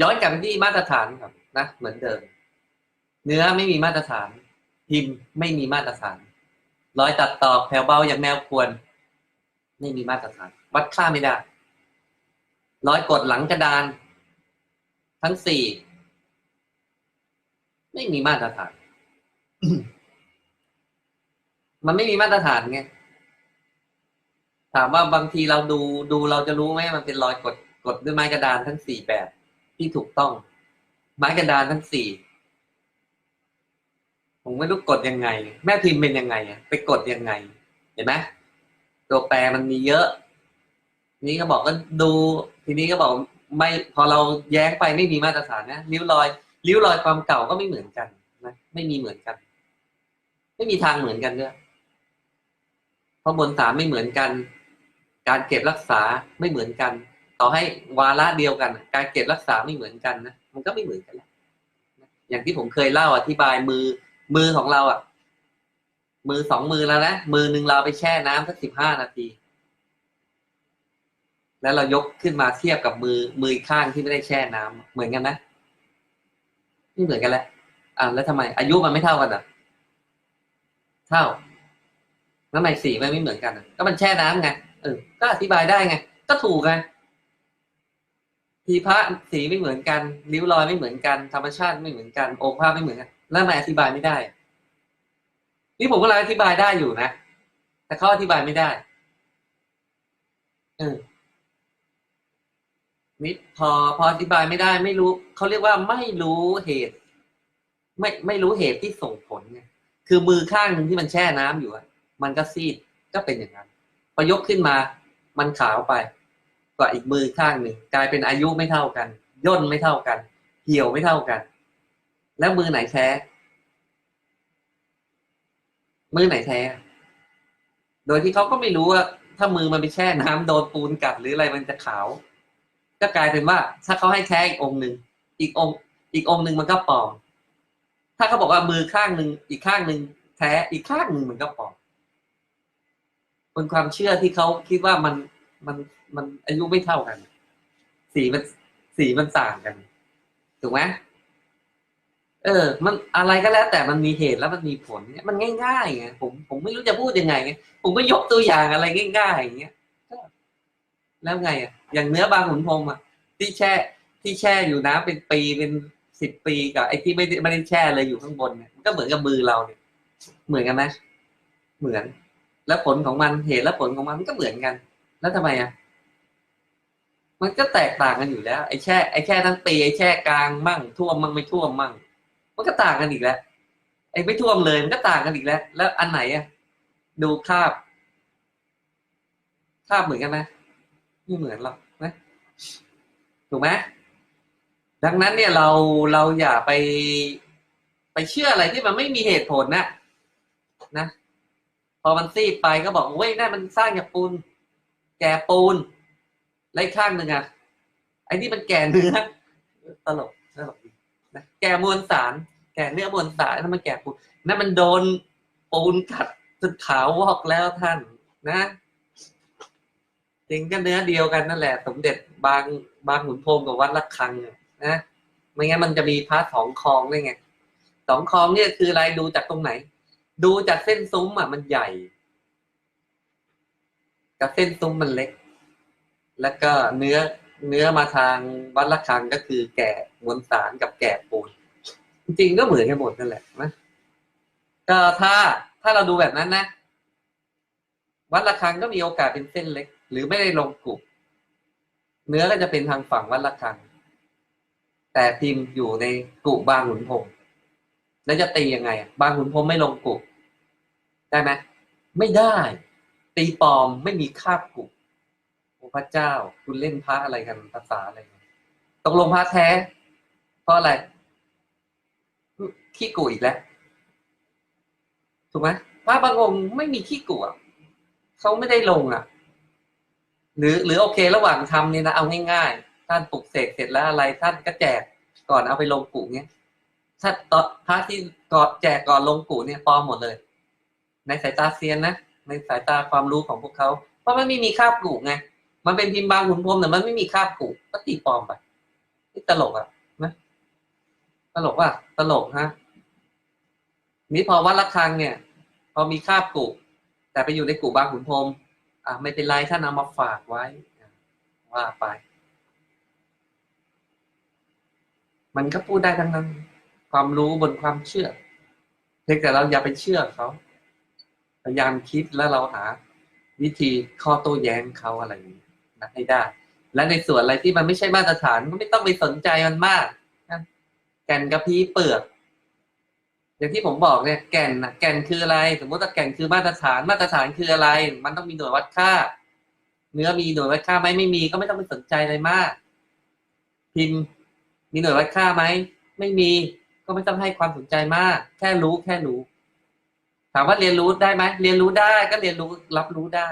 ย้อนกลับไปที่มาตรฐานครับนะเหมือนเดิม เนื้อไม่มีมาตรฐาน พิมพ์ไม่มีมาตรฐานรอยตัดต่อแผ่วเบาอย่างแมวควร ไม่มีมาตรฐาน วัดค่าไม่ได้รอยกดหลังกระดาน ทั้งสี่ไม่มีมาตรฐาน มันไม่มีมาตรฐานไงถามว่าบางทีเราดูดูเราจะรู้ไหมมันเป็นรอยกดกดด้วยไม้กระดานทั้งสี่แบบ ที่ถูกต้อง ไม้กระดานทั้งสี่ผมไม่รู้กดยังไง แม่พิมพ์เป็นยังไงไปกดยังไง เห็นไหมตัวแปรมันมีเยอะ นี้ก็บอกก็ดู ทีนี้ก็บอกไม่พอเราแย้งไปไม่มีมาตรฐานนะริ้วรอยริ้วรอยความเก่าก็ไม่เหมือนกันนะไม่มีเหมือนกัน ไม่มีทางเหมือนกันด้วยเพราะบนสามไม่เหมือนกัน การเก็บรักษาไม่เหมือนกัน ต่อให้วาระเดียวกัน การเก็บรักษาไม่เหมือนกันนะมันก็ไม่เหมือนกันแหล้วอย่างที่ผมเคยเล่าอธิบายมือมือของเราอะ มือสองมือแล้วนะมือหนึ่งเราไปแช่น้ำสักสิบห้านาที แล้วเรายกขึ้นมาเทียบกับมือมือข้างที่ไม่ได้แช่น้ำเหมือนกันไหมไม่เหมือนกันแหละอ่าแล้วทำไม อายุมันไม่เท่ากันอะ เท่าแล้วทำไมสีมันไม่เหมือนกันอะก็มันแช่น้ำไงเออก็อธิบายได้ไง ก็ถูกไง ทีพระสีไม่เหมือนกันริ้วรอยไม่เหมือนกัน ธรรมชาติไม่เหมือนกันองค์ภาพไม่เหมือนกันแล้วทำไมอธิบายไม่ได้ นี่ผมก็เลยอธิบายได้อยู่นะแต่เขาอธิบายไม่ได้เออนี่พอพออธิบายไม่ได้ ไม่รู้เขาเรียกว่าไม่รู้เหตุ ไม่ไม่รู้เหตุที่ส่งผลไงคือมือข้างหนึ่งที่มันแช่น้ำอยู่มันก็ซีดก็เป็นอย่างนั้นพอยกขึ้นมา มันขาวไป กว่าอีกมือข้างหนึ่งกลายเป็นอายุไม่เท่ากัน ย่นไม่เท่ากัน เหี่ยวไม่เท่ากัน แล้วมือไหนแท้มือไหนแท้โดยที่เขาก็ไม่รู้ว่าถ้ามือมันไปแช่น้ำโดนปูนกัดหรืออะไรมันจะขาว ก็กลายเป็นว่า ถ้าเขาให้แท้อีกองหนึ่งอีกองอีกองหนึ่งมันก็ปลอมถ้าเขาบอกว่ามือข้างหนึ่งอีกข้างหนึ่งแท้อีกข้างหนึ่งมันก็ปลอมเป็นความเชื่อที่เขาคิดว่ามัน มันมันอายุไม่เท่ากัน สีมันสีมันต่างกัน ถูกไหมเออ มันอะไรก็แล้ว แต่มันมีเหตุแล้วมันมีผลเนี่ยมันง่ายๆไงผมผมไม่รู้จะพูดยังไงไงผมก็ยกตัวอย่างอะไรง่ายๆอย่างเงี้ยแล้วไงอะอย่างเนื้อบางขุนพรมอะที่แช่ ที่แช่อยู่น้ำเป็นปีเป็นสิบปีกับไอ้ที่ไม่ได้ไม่ได้แช่เลยอยู่ข้างบนเนี่ยมันก็เหมือนกับมือเราเนี่ย เหมือนกันไหมเหมือน แล้วผลของมันเหตุและผลของมันมันก็เหมือนกัน แล้วทำไมอะมันก็แตกต่างกันอยู่แล้วไอ้แช่ไอ้แช่ทั้งปีไอ้แช่กลางมั่งท่วมมั่งไม่ท่วมมั่ง มันก็ต่างกันอีกแล้ว ไอ้ไม่ท่วมเลยมันก็ต่างกันอีกแล้ว แล้วอันไหนอะดูคาบคาบเหมือนกันไหมไม่เหมือนหรอกนะถูกไหมดังนั้นเนี่ยเราเราอย่าไปไปเชื่ออะไรที่มันไม่มีเหตุผลนะนะ พอมันซีดไปก็บอกเว้ยนั่นมันสร้างจากปูน แก่ปูนแล้ข้างหนึ่งอะไอ้นี่มันแก่เนื้อตลกตลกนะแก่มวลสาร แก่เนื้อมวลสารนั่นมันแก่ปูนนั่นมันโดนปูนกัดจนขาววอกแล้วท่าน นะจริงก็เนื้อเดียวกันนั่นแหละ สมเด็จบางบางขุนพรมกับวัดละคังนะไม่งั้นมันจะมีพระสองคลองได้ไงสองคลองเนี่ยคืออะไรดูจากตรงไหน ดูจากเส้นซุ้มอะมันใหญ่ กับเส้นซุ้มมันเล็ก แล้วก็เนื้อเนื้อมาทางวัดละคังก็คือแก่มวลสารกับแก่ปูนจริงก็เหมือนกันหมดนั่นแหละนะก็ถ้าถ้าเราดูแบบนั้นนะ วัดละคังก็มีโอกาสเป็นเส้นเล็ก หรือไม่ได้ลงกลุ่มเนื้อก็จะเป็นทางฝั่งวัดละคัง แต่พิมพ์อยู่ในกลุ่มบางหุนพรมแล้วจะตียังไง บางหุนพรมไม่ลงกลุ่มได้ไหมไม่ได้ ตีปอมไม่มีคาบกลุ่มโอ้พระเจ้า คุณเล่นพระอะไรกันภาษาอะไรกันตกลงพระแท้ เพราะอะไรขี้กุอีกแล้วถูกไหมพระบางองค์ไม่มีขี้กุ่ะเขาไม่ได้ลงอะ หรือหรือโอเค ระหว่างทำเนี่ยนะเอาง่ายๆท่านปลุกเสกเสร็จแล้วอะไรท่านก็แจกก่อนเอาไปลงกุเนี่ยถ้าตอนพระที่กอดแจกก่อนลงกุเนี่ยปลอมหมดเลย ในสายตาเซียนนะ ในสายตาความรู้ของพวกเขา เพราะมันไม่มีคาบกุไงมันเป็นพิมพ์บางขุนพรมแต่มันไม่มีคาบกุก็ตีปลอมไปนี่ตลกอะนะตลกว่ะตลกฮะนี่พอวัดระฆังเนี่ย พอมีคาบกุแต่ไปอยู่ในกุบางขุนพรมอะไม่เป็นไรท่านเอามาฝากไว้ว่าไป มันก็พูดได้ทั้งนั้น ความรู้บนความเชื่อเพียงแต่เราอย่าไปเชื่อเขา พยายามคิดแล้วเราหา วิธีข้อโต้แย้งเขาอะไรนี้นะให้ได้ และในส่วนอะไรที่มันไม่ใช่มาตรฐานก็ไม่ต้องไปสนใจมันมากนะแก่นกระพี้เปลือกอย่างที่ผมบอกเนี่ยแก่นนะแก่นคืออะไร สมมติว่าแก่นคือมาตรฐานมาตรฐานคืออะไร มันต้องมีหน่วยวัดค่า เนื้อมีหน่วยวัดค่าไหมไม่มีก็ไม่ต้องไปสนใจอะไรมาก พิมพ์มีหน่วยวัดค่าไหมไม่มีก็ไม่ต้องให้ความสนใจมาก แค่รู้แค่รู้ ถามว่าเรียนรู้ได้ไหมเรียนรู้ได้ก็เรียนรู้รับรู้ได้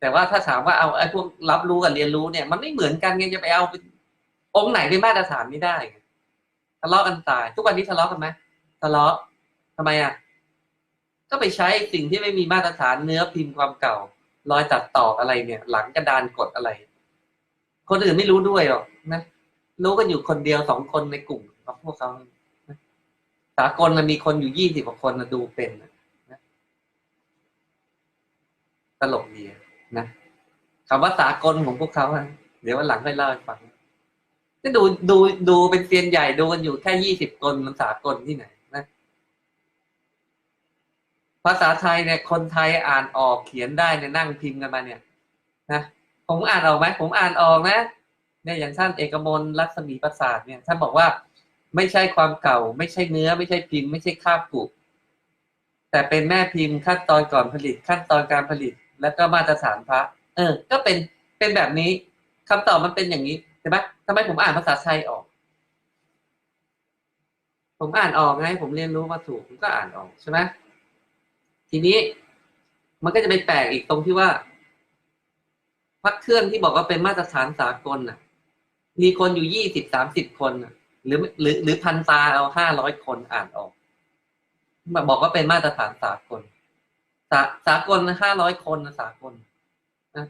แต่ว่าถ้าถามว่าเอาไอ้พวกรับรู้กับเรียนรู้เนี่ย มันไม่เหมือนกันไงจะไปเอาองค์ไหนเป็นมาตรฐานไม่ได้ทะเลาะกันตาย ทุกวันนี้ทะเลาะกันไหมทะเลาะทำไมอะก็ไปใช้สิ่งที่ไม่มีมาตรฐานเนื้อพิมพ์ความเก่ารอยตัดต่ออะไรเนี่ย หลังกระดานกดอะไร คนอื่นไม่รู้ด้วยหรอกนะ รู้กันอยู่คนเดียวสองคนในกลุ่มของพวกเขานะสากลมันมีคนอยู่ยี่สิบกว่าคนนะดูเป็นนะนะ ตลกดีนะคำว่าสากลของพวกเขาอะเดี๋ยววันหลังค่อยเล่าให้ฟังก็ดูดูดูเป็นเซียนใหญ่ดูกันอยู่แค่ยี่สิบคนมันสากลที่ไหนนะภาษาไทยเนี่ย คนไทยอ่านออกเขียนได้เนี่ยนั่งพิมพ์กันมาเนี่ยนะผมอ่านออกไหมผมอ่านออกนะเนี่ยอย่างท่านเอกมลรัศมีประสาทเนี่ยท่านบอกว่าไม่ใช่ความเก่า ไม่ใช่เนื้อ ไม่ใช่พิมพ์ ไม่ใช่คาบกุแต่เป็นแม่พิมพ์ขั้นตอนก่อนผลิต ขั้นตอนการผลิตแล้วก็มาตรฐานพระ เออ ก็เป็นเป็นแบบนี้คำตอบมันเป็นอย่างนี้ใช่ไหมทำไมผมอ่านภาษาไทยออก ผมอ่านออกไง ผมเรียนรู้มาถูกผมก็อ่านออกใช่ไหมทีนี้มันก็จะไปแปลกอีกตรงที่ว่าพักเครื่องที่บอกว่าเป็นมาตรฐานสากลน่ะ มีคนอยู่ยี่สิบสามสิบคนน่ะ หรือหรือหรือพันตาเอาห้าร้อยคนอ่านออกมาบอกว่าเป็นมาตรฐานสากล สาสากลห้าร้อยคนนะสากลนะ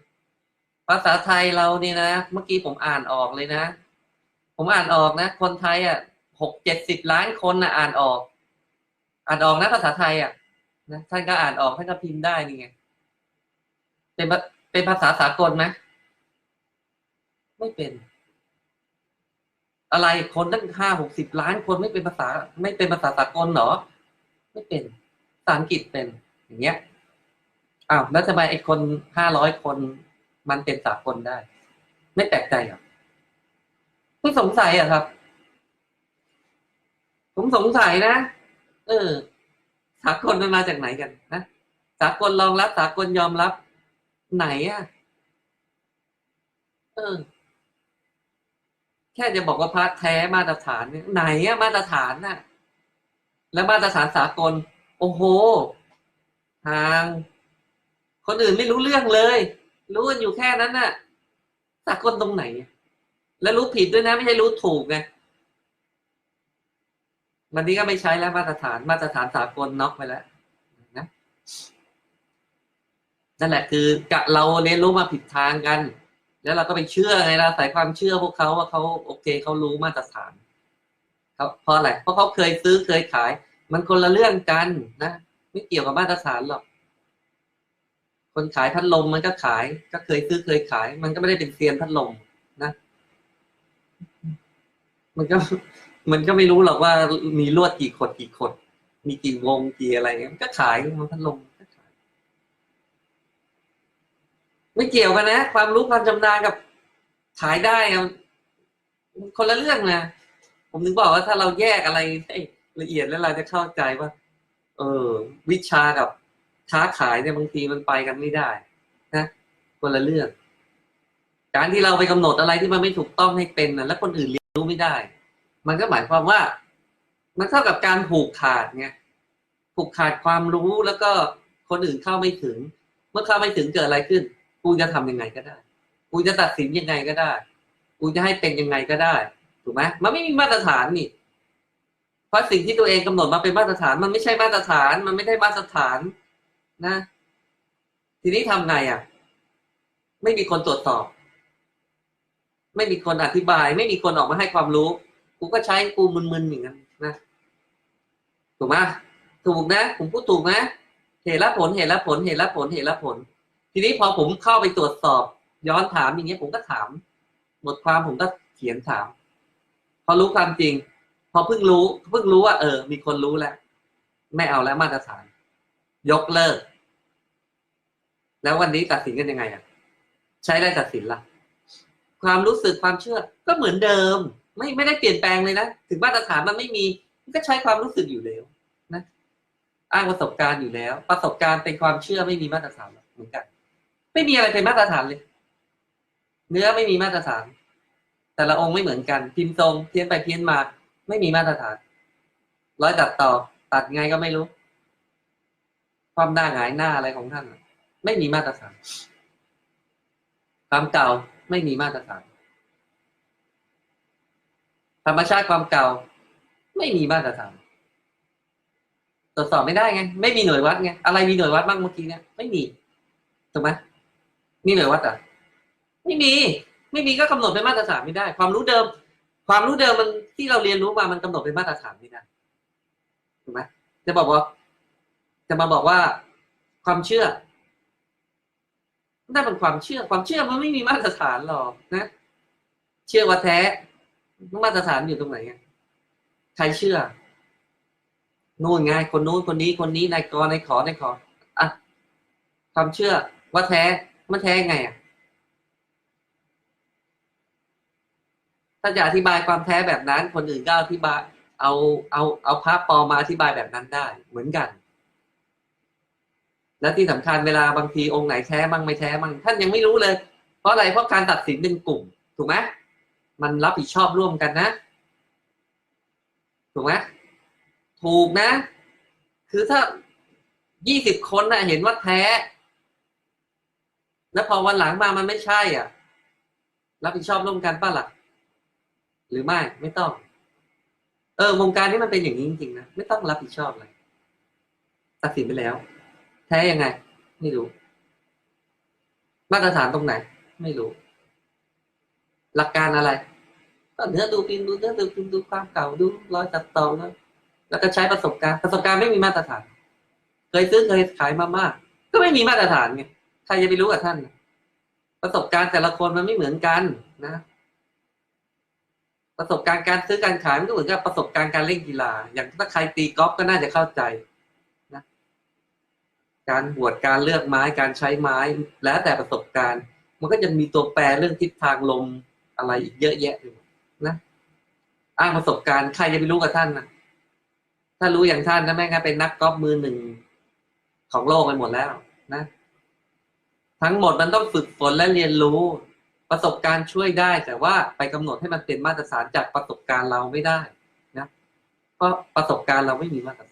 ภาษาไทยเรานี่นะ เมื่อกี้ผมอ่านออกเลยนะ ผมอ่านออกนะ คนไทยอะหกเจ็ดสิบล้านคนนะอ่านออก อ่านออกนะภาษาไทยอะนะท่านก็อ่านออกท่านก็พิมพ์ได้นี่ไงเป็นเป็นภาษาสากลไหมไม่เป็น อะไรคนตั้งห้าหกสิบล้านคนไม่เป็นภาษา ไม่เป็นภาษาสากลเหรอ ไม่เป็นภาษาอังกฤษเป็นอย่างเงี้ย อ้าวแล้วทำไมไอ้คนห้าร้อยคนมันเป็นสากลได้ ไม่แปลกใจเหรอไม่สงสัยอะครับ ผมสงสัยนะเออ สากลมันมาจากไหนกันนะสากลรองรับ สากลยอมรับ ไหนอะเออ แค่จะบอกว่าพระแท้มาตรฐานไหนอะมาตรฐานน่ะ แล้วมาตรฐานสากล โอ้โหทาง คนอื่นไม่รู้เรื่องเลย รู้กันอยู่แค่นั้นน่ะสากลตรงไหน แล้วรู้ผิดด้วยนะ ไม่ใช่รู้ถูกไงวันนี้ก็ไม่ใช้แล้วมาตรฐานมาตรฐานสากลน็อกไปแล้วนะนั่นแหละคือกะเราเรียนรู้มาผิดทางกัน แล้วเราก็ไปเชื่อไงเราใส่ความเชื่อพวกเขาว่าเขาโอเคเขารู้มาตรฐานเขาเพราะอะไรเพราะเขาเคยซื้อเคยขาย มันคนละเรื่องกันนะไม่เกี่ยวกับมาตรฐานหรอก คนขายพัดลมมันก็ขาย ก็เคยซื้อเคยขาย มันก็ไม่ได้เป็นเซียนพัดลมนะ มันก็มันก็ไม่รู้หรอกว่ามีลวดกี่ขดกี่ขด มีกี่วงกี่อะไรมันก็ขายมันพัดลมก็ขาย ไม่เกี่ยวกันนะ ความรู้ความชำนาญกับขายได้คนละเรื่องนะผมถึงบอกว่าถ้าเราแยกอะไรให้ละเอียดแล้วเราจะเข้าใจว่า เออ วิชากับ ค้าขายเนี่ยบางทีมันไปกันไม่ได้นะคนละเรื่อง การที่เราไปกำหนดอะไรที่มันไม่ถูกต้องให้เป็นนะแล้วคนอื่นเรียนรู้ไม่ได้ มันก็หมายความว่า มันเท่ากับการผูกขาดไงผูกขาดความรู้แล้วก็คนอื่นเข้าไม่ถึง เมื่อเข้าไม่ถึงเกิดอะไรขึ้นกูจะทำยังไงก็ได้กูจะตัดสินยังไงก็ได้กูจะให้เป็นยังไงก็ได้ถูกไหมมันไม่มีมาตรฐานนี่เพราะสิ่งที่ตัวเองกำหนดมาเป็นมาตรฐาน มันไม่ใช่มาตรฐาน มันไม่ได้มาตรฐาน นะ ทีนี้ทำไงอะ ไม่มีคนตรวจสอบ ไม่มีคนอธิบาย ไม่มีคนออกมาให้ความรู้ กูก็ใช้กูมึนๆอย่างนั้นนะถูกไหมถูกนะผมพูดถูกนะเหตุและผลเหตุและผลเหตุและผลเหตุและผล ทีนี้พอผมเข้าไปตรวจสอบ ย้อนถามอย่างเงี้ย ผมก็ถามบทความผมก็เขียนถาม พอรู้ความจริง พอเพิ่งรู้เพิ่งรู้ว่า เออ มีคนรู้แล้ว ไม่เอาแล้วมาตรฐาน ยกเลิก แล้ววันนี้ตัดสินกันยังไงอะ ใช้ได้ตัดสินละความรู้สึกความเชื่อก็เหมือนเดิม ไม่ไม่ได้เปลี่ยนแปลงเลยนะ ถึงมาตรฐานมันไม่มีมันก็ใช้ความรู้สึกอยู่แล้วนะอ้างประสบการณ์อยู่แล้ว ประสบการณ์เป็นความเชื่อไม่มีมาตรฐานเหมือนกัน ไม่มีอะไรเป็นมาตรฐานเลย เนื้อไม่มีมาตรฐาน แต่ละองค์ไม่เหมือนกัน พิมพ์ทรงเพี้ยนไปเพี้ยนมา ไม่มีมาตรฐาน ร้อยตัดต่อ ตัดไงก็ไม่รู้ ความหน้าหงายหน้าอะไรของท่านนะ ไม่มีมาตรฐานความเก่าไม่มีมาตรฐาน ธรรมชาติความเก่า ไม่มีมาตรฐานตรวจสอบไม่ได้ไง ไม่มีหน่วยวัดไงอะไรมีหน่วยวัดบ้างเมื่อกี้เนี่ยไม่มีถูกไหมมีหน่วยวัดอะไม่มี ไม่มีก็กำหนดเป็นมาตรฐานไม่ได้ ความรู้เดิม ความรู้เดิมมันที่เราเรียนรู้มามันกำหนดเป็นมาตรฐานไม่ได้ถูกไหมจะบอกว่า จะมาบอกว่า ความเชื่อ นั่นเป็นความเชื่อความเชื่อมันไม่มีมาตรฐานหรอกนะ เชื่อว่าแท้มาตรฐานอยู่ตรงไหนใครเชื่อนู่นไงคนนู้นคนนี้คนนี้นายกนายขอนายขออะความเชื่อว่าแท้มันแท้ไงอะถ้าจะอธิบายความแท้แบบนั้น คนอื่นก็อธิบาย เอาเอาเอาภาพปลอมมาอธิบายแบบนั้นได้ เหมือนกัน และที่สำคัญเวลาบางทีองค์ไหนแท้มั่งไม่แท้มั่งท่านยังไม่รู้เลย เพราะอะไรเพราะการตัดสินเป็นกลุ่ม ถูกไหมมันรับผิดชอบร่วมกันนะ ถูกไหมถูกนะ คือถ้ายี่สิบคนนะเห็นว่าแท้ แล้วพอวันหลังมามันไม่ใช่อะ รับผิดชอบร่วมกันป้ะล่ะหรือไม่ไม่ต้อง เออวงการนี้มันเป็นอย่างนี้จริงๆนะไม่ต้องรับผิดชอบเลยตัดสินไปแล้ว แท้ยังไง ไม่รู้ มาตรฐานตรงไหน ไม่รู้ หลักการอะไรก็เนื้อดูพิมพ์ดูเนื้อดูพิมพ์ดูความเก่าดูรอยตัดต่อแล้วแล้วก็ใช้ประสบการณ์ประสบการณ์ไม่มีมาตรฐาน เคยซื้อเคยขายมามากก็ไม่มีมาตรฐานไงใครจะไปรู้กับท่าน ประสบการณ์แต่ละคนมันไม่เหมือนกันนะ ประสบการณ์การซื้อการขายมันก็เหมือนกับประสบการณ์การเล่นกีฬา อย่างถ้าใครตีกอล์ฟก็น่าจะเข้าใจ การบวชการเลือกไม้การใช้ไม้ แล้วแต่ประสบการณ์ มันก็จะมีตัวแปรเรื่องทิศทางลมอะไรอีกเยอะแยะเลยนะอ้างประสบการณ์ใครจะไปรู้กับท่านนะถ้ารู้อย่างท่านนะแม่งเป็นนักกอล์ฟมือหนึ่งของโลกไปหมดแล้วนะ ทั้งหมดมันต้องฝึกฝนและเรียนรู้ประสบการณ์ช่วยได้ แต่ว่าไปกำหนดให้มันเป็นมาตรฐานจากประสบการณ์เราไม่ได้นะเพราะประสบการณ์เราไม่มีมาตรฐาน